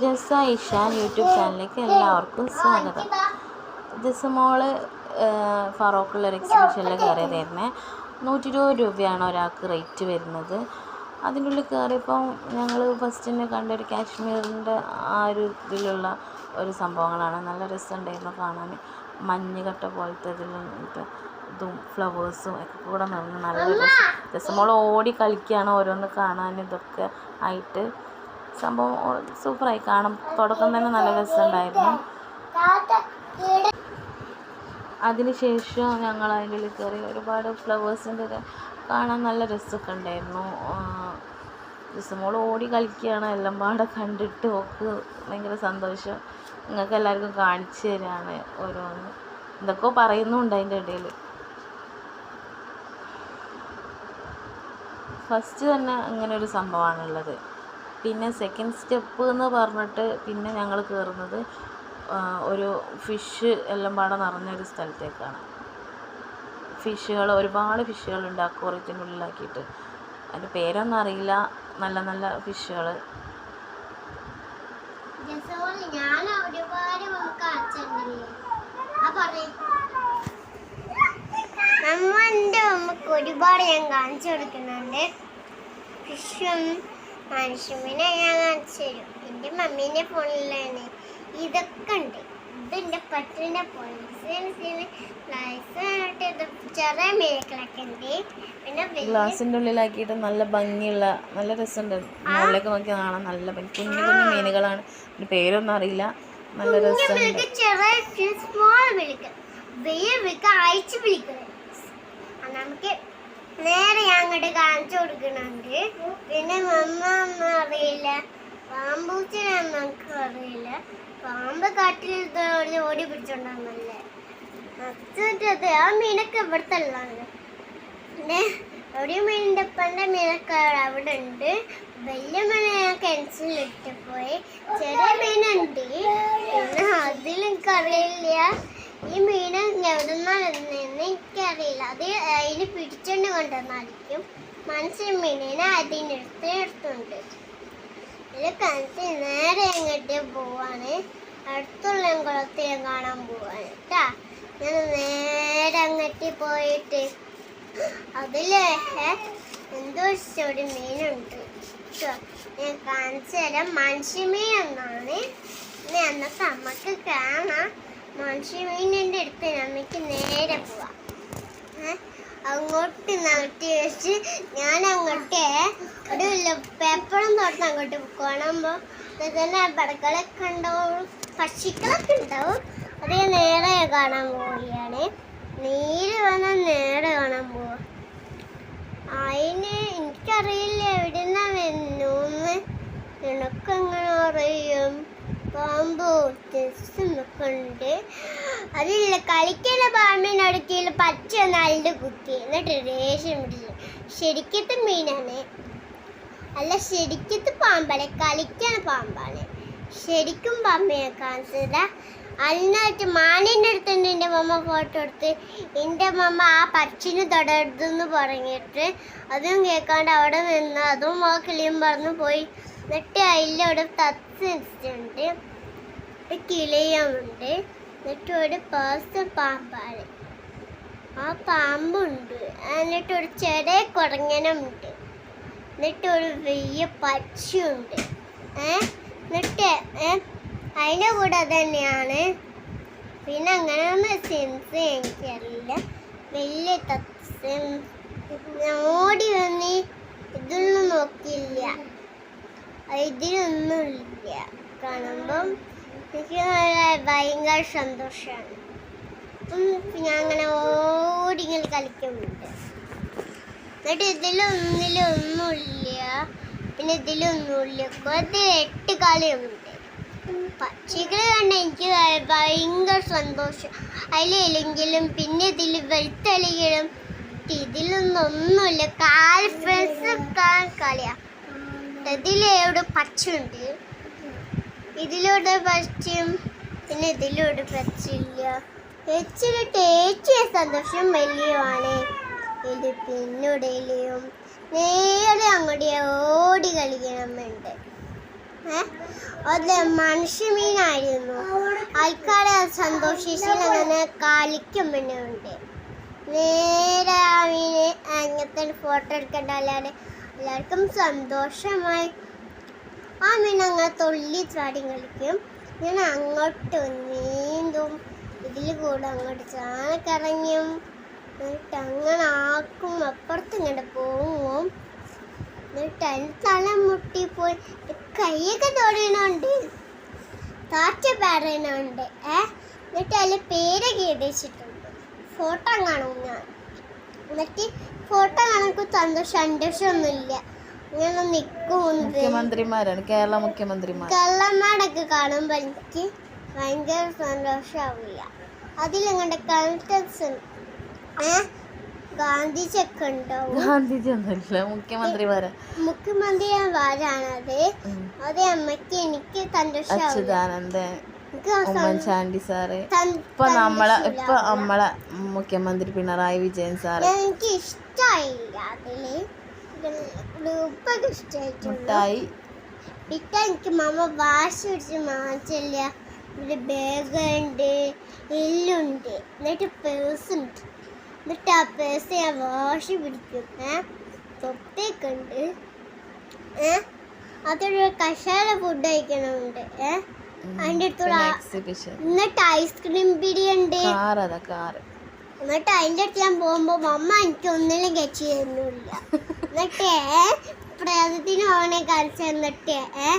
ജസ Isha YouTube ചാനലിലേക്ക് എല്ലാവർക്കും സ്വാഗതം. ജസമോൾ ഫറോക്കുള്ള ഒരു എക്സിബിഷനിൽ കയറിയതായിരുന്നേ. നൂറ്റി ഇരുപത് രൂപയാണ് ഒരാൾക്ക് റേറ്റ് വരുന്നത്. അതിന്റെ ഉള്ളിൽ കയറിയപ്പം ഞങ്ങൾ ഫസ്റ്റ് തന്നെ കണ്ട ഒരു കാശ്മീരിന്റെ ആ ഒരു ഇതിലുള്ള ഒരു സംഭവങ്ങളാണ്. നല്ല രസമുണ്ടായിരുന്നു കാണാൻ മഞ്ഞുകട്ട പോലത്തെ ഇതിൽ ഇതും ഫ്ലവേഴ്സും ഒക്കെ കൂടെ നിന്ന് നല്ല രസം. ജസമോൾ ഓടി കളിക്കുകയാണ് ഓരോന്ന് കാണാൻ ഇതൊക്കെ ആയിട്ട്. സംഭവം സൂപ്പറായി. കാണും. തുടക്കം തന്നെ നല്ല രസമുണ്ടായിരുന്നു. അതിനുശേഷം ഞങ്ങൾ അതിന്റെ ഉള്ളിൽ കയറി ഒരുപാട് ഫ്ലവേഴ്സിന്റെ ഒക്കെ കാണാൻ നല്ല രസമൊക്കെ ഉണ്ടായിരുന്നു. ദിവസമോൾ ഓടി കളിക്കുകയാണ്. എല്ലാം പാടെ കണ്ടിട്ട് ഓക്ക് ഭയങ്കര സന്തോഷം. നിങ്ങൾക്ക് എല്ലാവർക്കും കാണിച്ചു തരാണ് ഓരോന്ന്. എന്തൊക്കെയോ പറയുന്നുണ്ട് അതിന്റെ ഇടയിൽ. ഫസ്റ്റ് തന്നെ അങ്ങനെ ഒരു സംഭവമാണുള്ളത്. പിന്നെ സെക്കൻഡ് സ്റ്റെപ്പ് എന്ന് പറഞ്ഞിട്ട് പിന്നെ ഞങ്ങൾ കയറുന്നത് ഒരു ഫിഷ് എല്ലാം പാടെ നിറഞ്ഞൊരു സ്ഥലത്തേക്കാണ്. ഫിഷുകൾ ഒരുപാട് ഫിഷുകൾ ഫിഷുകളുണ്ട് അക്വറിയത്തിന്റെ ഉള്ളിലാക്കിയിട്ട്. അതിന്റെ പേരൊന്നും അറിയില്ല. നല്ല നല്ല ഫിഷുകൾ നമുക്ക് ഒരുപാട് ഞാൻ കാണിച്ചു കൊടുക്കുന്നുണ്ട്. ഫിഷും മനുഷ്യനെ ഞാൻ കാണിച്ചു തരും. എന്റെ മമ്മീന്റെ ഫോണിലാണ് ഇതൊക്കെ ഉണ്ട്. ഇതെന്റെ എന്റെ പട്ടിന്റെ ഗ്ലാസിന്റെ ഉള്ളിലാക്കിയിട്ട് നല്ല ഭംഗിയുള്ള നല്ല രസമുണ്ട്. മുകളിലേക്ക് നോക്കി കാണാൻ നല്ല ഭംഗി. കുഞ്ഞു കുഞ്ഞു മീനുകളാണ്. അതിന്റെ പേരൊന്നും അറിയില്ല. നല്ല രസമുണ്ട്. വിളിക്ക് ചെറിയ സ്മോൾ വിളിക്ക്. വലിയ വിളിക്ക്. അയച്ചു വിളിക്കുന്നത് നമുക്ക് നേരെ അങ്ങോട്ട് കാണിച്ചു കൊടുക്കണുണ്ട്. പിന്നെ മമ്മ അമ്മ അറിയില്ല. പാമ്പൂച്ചിനെ നമുക്ക് അറിയില്ല. പാമ്പ് കാട്ടിൽ ഓടി പിടിച്ചോണ്ടാന്നല്ലേ. അച്ഛന്റെ ആ മീനൊക്കെ ഇവിടുത്തെ ഉള്ളതാണ്. പിന്നെ ഒരു മീനിന്റെ ഉപ്പന്റെ മീനൊക്കെ അവിടെ ഉണ്ട്. വലിയ മീൻ ഞാൻ കിണറ്റിലിട്ട് പോയി. ചെറിയ മീനുണ്ട്. പിന്നെ എനിക്കറിയില്ല. ഈ മീൻ എവിടുന്നാണെന്ന് എനിക്കറിയില്ല. അത് അതിന് പിടിച്ചുകൊണ്ട് കൊണ്ടുവന്നായിരിക്കും. മനസ്സിൽ മീനിനെ അതിനടുത്ത് എടുത്തുണ്ട്. ഇത് കണിച്ച് നേരെ അങ്ങോട്ട് പോവാണ്? അടുത്തുള്ള കുളത്തിലും കാണാൻ പോവാണ്. കേട്ടാ ഞാൻ നേരെ അങ്ങോട്ട് പോയിട്ട് അതിൽ എന്തോ ഒരു മീനുണ്ട്. ഞാൻ കാണിച്ചു തരാം. മനുഷ്യമീൻ എന്നാണ്. ഇനി നമ്മക്ക് അമ്മയ്ക്ക് കാണാം മനുഷ്യമീനിന്റെ അടുത്ത് നമുക്ക് നേരെ പോവാം. അങ്ങോട്ട് നട്ടി വെച്ച് ഞാൻ അങ്ങോട്ട് ഒരു പേപ്പറും തുറന്ന് അങ്ങോട്ട് കാണുമ്പോൾ തന്നെ പടക്കളൊക്കെ ഉണ്ടാവും. പക്ഷികളൊക്കെ ഉണ്ടാവും. അത് നേരെ കാണാൻ പോവുകയാണ്. നീര് വന്നാൽ നേരെ കാണാൻ പോവുക അതിന് എനിക്കറിയില്ല എവിടെ നിന്നാ വന്നു വരുന്നൂന്ന്. നിനക്കെങ്ങനെ അറിയും? പാമ്പ് ഒക്കെ ഉണ്ട് അതില്ല കളിക്കുന്ന പാമ്പിന്റെ അടുക്കൽ പച്ച നല്ല കുത്തി. എന്നിട്ട് രേഷം പിടിച്ചു. ശരിക്കത്തെ മീനാണ്. അല്ല ശരിക്കത്തെ പാമ്പാണ്. കളിക്കണ പാമ്പാണ്. ശരിക്കും പാമ്പിനെ കാണിച്ചത് അതിനായിട്ട് മാനിന്റെ അടുത്തുണ്ട് എന്റെ മമ്മ ഫോട്ടോ എടുത്ത് എന്റെ മമ്മ ആ പക്ഷിനെ തൊടരുതെന്ന് പറഞ്ഞിട്ട് അതും കേൾക്കാണ്ട് അവിടെ നിന്ന് അതും ആ കിളിയും പറഞ്ഞു പോയി. എന്നിട്ട് അവിടെ തത്ത് വെച്ചിട്ടുണ്ട്. ഒരു കിളിയുമുണ്ട്. എന്നിട്ട് ഒരു പേഴ്സ് പാമ്പാണ്. ആ പാമ്പുണ്ട്. എന്നിട്ട് ഒരു ചെറിയ കുടങ്ങനുണ്ട് എന്നിട്ട് ഒരു വലിയ പക്ഷിയുണ്ട്. ഏ? എന്നിട്ട് അതിന്റെ കൂടെ തന്നെയാണ്. പിന്നെ അങ്ങനെയൊന്നും സെൻസ് എനിക്കറിയില്ല. വലിയ തത്സം ഓടി വന്ന് ഇതൊന്നും നോക്കിയില്ല. ഇതിലൊന്നും ഇല്ല കാണുമ്പം എനിക്ക് ഭയങ്കര സന്തോഷമാണ്. ഞാൻ അങ്ങനെ ഓടി കളിക്കുന്നുണ്ട്. എന്നിട്ട് ഇതിലൊന്നിലും ഒന്നുമില്ല പിന്നെ ഇതിലൊന്നുമില്ല. അതിൽ എട്ട് കളിയുണ്ട്. പക്ഷികൾ കണ്ട എനിക്ക് ഭയങ്കര സന്തോഷം. അതിലെങ്കിലും പിന്നെ ഇതിൽ വെളുത്തളികളും ഇതിലൊന്നും ഒന്നുമില്ല കാൽ ഫ്രണ്ട്സ് കളിയാ. ഇതിലെവിടെ പച്ചയുണ്ട്. ഇതിലൂടെ പച്ചയും പിന്നെ ഇതിലൂടെ പച്ചയില്ല. ഇച്ചിരി ടേസ്റ്റിയ സന്തോഷം വലിയതാണ് ഇത് പിന്നുടയിലും നേരെ അങ്ങോട്ട് ഓടി കളിക്കണമെന്നുണ്ട് ഏ? അത് മനുഷ്യമീനായിരുന്നു. ആൾക്കാരെ സന്തോഷിച്ച് അങ്ങനെ കളിക്കും പിന്നെ ഉണ്ട് നേരെ ആ മീന് അങ്ങനത്തെ ഫോട്ടോ എടുക്കേണ്ട അല്ലാതെ എല്ലാവർക്കും സന്തോഷമായി. ആ മീൻ അങ്ങനെ തുള്ളി ചാടി കളിക്കും. ഞാൻ അങ്ങോട്ട് നീന്തും. ഇതിൽ കൂടെ അങ്ങോട്ട് ചാണക്കറങ്ങിയും എന്നിട്ട് അങ്ങനെ ആക്കും. അപ്പുറത്ത് ഇങ്ങോട്ട് പോകും എന്നിട്ട് അതിന് തല മുട്ടിപ്പോയി. കൈയൊക്കെ തൊടണുണ്ട്. താറ്റ പാടണുണ്ട് ഏ? എന്നിട്ട് അതിൽ പേരൊക്കെ എഴുതിച്ചിട്ടുണ്ട് ഫോട്ടോ കാണും ഞാൻ. എന്നിട്ട് ഫോട്ടോ കാണാൻ സന്തോഷം സന്തോഷമൊന്നുമില്ല ഇങ്ങനെ നിൽക്കും മുഖ്യമന്ത്രിമാരാണ് കേരള മുഖ്യമന്ത്രിമാർ. കള്ളന്മാരൊക്കെ കാണുമ്പോൾ എനിക്ക് ഭയങ്കര സന്തോഷമാവില്ല അതിലങ്ങനെ കണ്ടൻസ് ഏ? ഗാന്ധിജൊക്കെ ഉണ്ടാവും ഗാന്ധിജി ഒന്നുമില്ല മുഖ്യമന്ത്രിമാരാ. മുഖ്യമന്ത്രി വാരാണത് ഉം. അത് അമ്മയ്ക്ക് എനിക്ക് സന്തോഷം അച്യുതാനന്ദൻ ഉമ്മൻചാണ്ടി സാറ്. ഇപ്പൊ നമ്മളെ. ഇപ്പൊ നമ്മളെ മുഖ്യമന്ത്രി പിണറായി വിജയൻ സാറ്. എനിക്ക് ഇഷ്ടമായില്ല അതിൽ. ഗ്രൂപ്പൊക്കെ മുട്ടായി ഇട്ട എനിക്ക് മമ്മ വാശി പിടിച്ച് മാറ്റില്ല. ഇവിടെ ബാഗ് ഉണ്ട് എല്ലുണ്ട്. എന്നിട്ട് പേഴ്സ് ഉണ്ട്. എന്നിട്ട് ആ പേഴ്സ് ഞാൻ വാശി പിടിക്കും. ഏ? തൊട്ടേക്കുണ്ട് ഏ? അതൊരു കഷായ ഫുഡ് കഴിക്കണമുണ്ട്. ഏ? എക്സിബിഷൻ എന്നിട്ട് ഐസ്ക്രീം പിടി ഉണ്ട് കാർ അതാ കാറ്. എന്നിട്ട് അതിന്റെ അടുത്ത് ഞാൻ പോകുമ്പോൾ മമ്മ എനിക്ക് ഒന്നിലും കെച്ച് തരുന്നില്ല എന്നിട്ട് പ്രേതത്തിന് ഓനെ കളിച്ച് എന്നിട്ട് ഏ